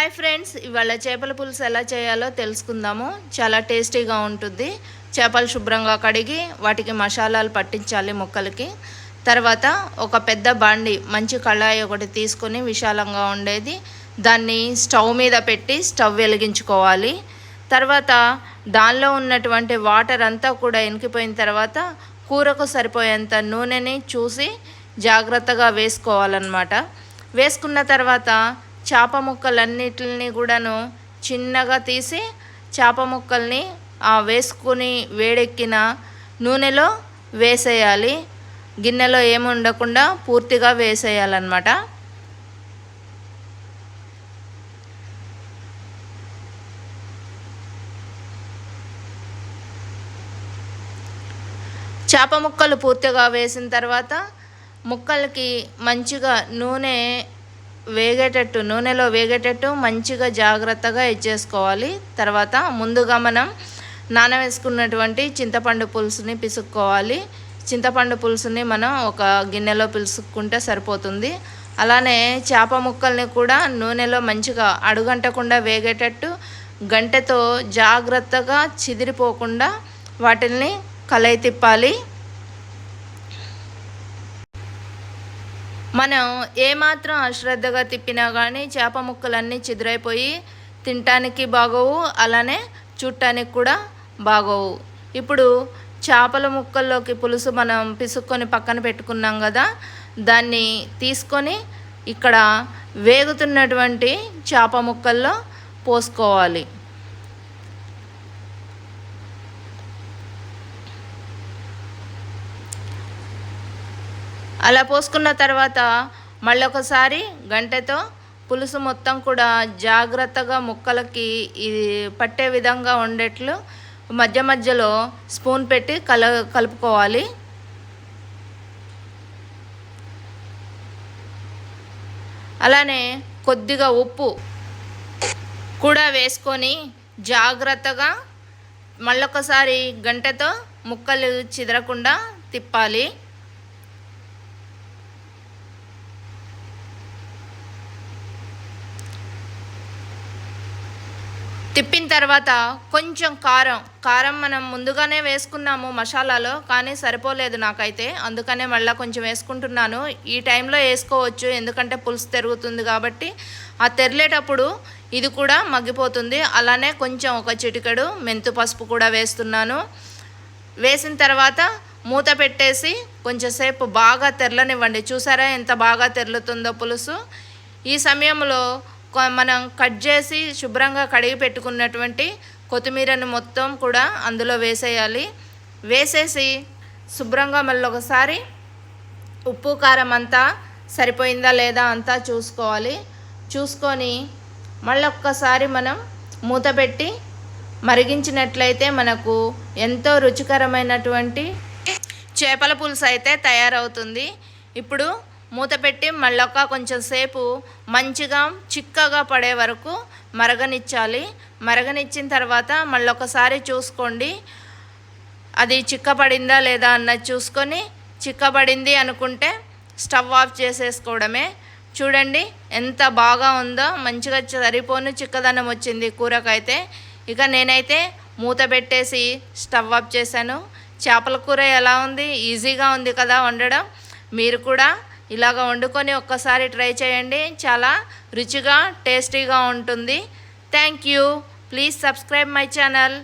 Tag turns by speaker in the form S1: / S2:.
S1: Hi friends ఇవాళ చేపల పులుసు ఎలా చేయాలో తెలుసుకుందాము. చాలా టేస్టీగా ఉంటుంది. చేపలు శుభ్రంగా కడిగి వాటికి మసాలాలు పట్టించాలి ముక్కలకి. తర్వాత ఒక పెద్ద బాండి మంచి కళాయి ఒకటి తీసుకొని విశాలంగా ఉండేది. దాన్ని స్టవ్ మీద పెట్టి స్టవ్ వెలిగించుకోవాలి. తర్వాత దానిలో ఉన్నటువంటి వాటర్ అంతా కూడా ఎనికిపోయిన తర్వాత కూరకు సరిపోయేంత నూనెని చూసి జాగ్రత్తగా వేసుకోవాలన్నమాట. వేసుకున్న తర్వాత చేప ముక్కలన్నిటిని కూడాను చిన్నగా తీసి చేప ముక్కల్ని ఆ వేసుకుని వేడెక్కిన నూనెలో వేసేయాలి. గిన్నెలో ఏమి ఉండకుండా పూర్తిగా వేసేయాలన్నమాట. చేప ముక్కలు పూర్తిగా వేసిన తర్వాత ముక్కలకి మంచిగా నూనె వేగేటట్టు నూనెలో వేగేటట్టు మంచిగా జాగ్రత్తగా ఇచ్చేసుకోవాలి. తర్వాత ముందుగా మనం నానవేసుకున్నటువంటి చింతపండు పులుసుని పిసుక్కోవాలి. చింతపండు పులుసుని మనం ఒక గిన్నెలో పిలుసుకుంటే సరిపోతుంది. అలానే చేప ముక్కల్ని కూడా నూనెలో మంచిగా అడుగంటకుండా వేగేటట్టు గంటెతో జాగ్రత్తగా చిదిరిపోకుండా వాటిల్ని కలయి తిప్పాలి. మనం ఏమాత్రం అశ్రద్ధగా తిప్పినా కానీ చేప ముక్కలన్నీ చిదిరైపోయి తినటానికి బాగోవు అలానే చూడటానికి కూడా బాగోవు. ఇప్పుడు చేపల ముక్కల్లోకి పులుసు మనం పిసుక్కొని పక్కన పెట్టుకున్నాం కదా దాన్ని తీసుకొని ఇక్కడ వేగుతున్నటువంటి చేప ముక్కల్లో పోసుకోవాలి. అలా పోసుకున్న తర్వాత మళ్ళొకసారి గంటెతో పులుసు మొత్తం కూడా జాగ్రత్తగా ముక్కలకి ఇది పట్టే విధంగా ఉండేట్లు మధ్య మధ్యలో స్పూన్ పెట్టి కల కలుపుకోవాలి. అలానే కొద్దిగా ఉప్పు కూడా వేసుకొని జాగ్రత్తగా మళ్ళొకసారి గంటెతో ముక్కలు చిదరకుండా తిప్పాలి. తిప్పిన తర్వాత కొంచెం కారం కారం మనం ముందుగానే వేసుకున్నాము మసాలాలో కానీ సరిపోలేదు నాకైతే. అందుకనే మళ్ళీ కొంచెం వేసుకుంటున్నాను. ఈ టైంలో వేసుకోవచ్చు ఎందుకంటే పులుసు తెరుగుతుంది కాబట్టి. ఆ తెరలేటప్పుడు ఇది కూడా మగ్గిపోతుంది. అలానే కొంచెం ఒక చిటికెడు మెంతు పసుపు కూడా వేస్తున్నాను. వేసిన తర్వాత మూత పెట్టేసి కొంచెంసేపు బాగా తెరలనివ్వండి. చూసారా ఎంత బాగా తెరలుతుందో పులుసు? ఈ సమయంలో మనం కట్ చేసి శుభ్రంగా కడిగి పెట్టుకున్నటువంటి కొత్తిమీరను మొత్తం కూడా అందులో వేసేయాలి. వేసేసి శుభ్రంగా మళ్ళీ ఒకసారి ఉప్పు కారం అంతా సరిపోయిందా లేదా అంతా చూసుకోవాలి. చూసుకొని మళ్ళీ ఒక్కసారి మనం మూత పెట్టి మరిగించినట్లయితే మనకు ఎంతో రుచికరమైనటువంటి చేపల పులుసు అయితే తయారవుతుంది. ఇప్పుడు మూత పెట్టి మళ్ళొక కొంచెం సేపు మంచిగా చిక్కగా పడే వరకు మరగనిచ్చాలి. మరగనిచ్చిన తర్వాత మళ్ళొకసారి చూసుకోండి. అది చిక్కపడిందా లేదా అన్నది చూసుకొని చిక్కబడింది అనుకుంటే స్టవ్ ఆఫ్ చేసేసుకోవడమే. చూడండి ఎంత బాగా ఉందో మంచిగా సరిపోను చిక్కదనం వచ్చింది కూరకైతే. ఇక నేనైతే మూత పెట్టేసి స్టవ్ ఆఫ్ చేశాను. చేపల కూర ఎలా ఉంది? ఈజీగా ఉంది కదా వండడం. మీరు కూడా ఇలాగ వండుకొని ఒక్కసారి ట్రై చేయండి. చాలా రుచిగా టేస్టీగా ఉంటుంది. Thank you. Please subscribe my channel.